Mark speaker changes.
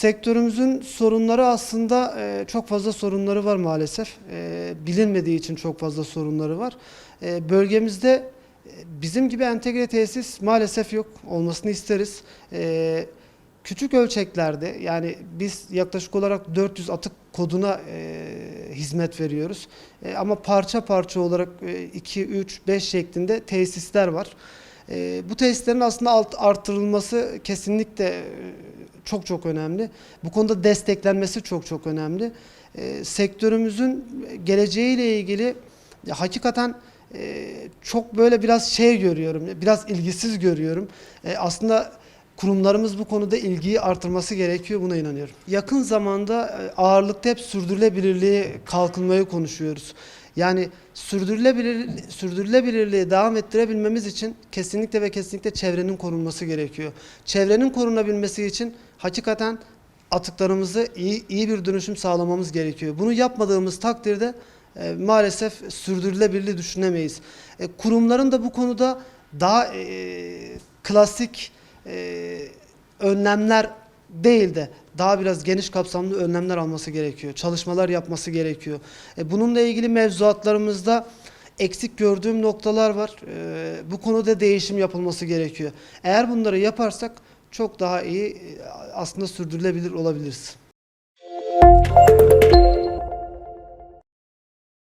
Speaker 1: Sektörümüzün sorunları aslında e, çok fazla sorunları var maalesef. E, bilinmediği için çok fazla sorunları var. E, bölgemizde e, bizim gibi entegre tesis maalesef yok. Olmasını isteriz. E, küçük ölçeklerde yani biz yaklaşık olarak 400 atık koduna e, hizmet veriyoruz. E, ama parça parça olarak e, 2, 3, 5 şeklinde tesisler var. E, bu tesislerin aslında alt, artırılması kesinlikle e, çok çok önemli. Bu konuda desteklenmesi çok çok önemli. E, sektörümüzün geleceğiyle ilgili ya, hakikaten e, çok böyle biraz şey görüyorum, biraz ilgisiz görüyorum. E, aslında kurumlarımız bu konuda ilgiyi artırması gerekiyor buna inanıyorum. Yakın zamanda e, ağırlıkta hep sürdürülebilirliği, kalkınmayı konuşuyoruz. Yani sürdürülebilir, sürdürülebilirliği devam ettirebilmemiz için kesinlikle ve kesinlikle çevrenin korunması gerekiyor. Çevrenin korunabilmesi için hakikaten atıklarımızı iyi, iyi bir dönüşüm sağlamamız gerekiyor. Bunu yapmadığımız takdirde e, maalesef sürdürülebilirliği düşünemeyiz. E, kurumların da bu konuda daha e, klasik e, önlemler değil de daha biraz geniş kapsamlı önlemler alması gerekiyor. Çalışmalar yapması gerekiyor. E, bununla ilgili mevzuatlarımızda eksik gördüğüm noktalar var. E, bu konuda değişim yapılması gerekiyor. Eğer bunları yaparsak çok daha iyi e, aslında sürdürülebilir olabiliriz.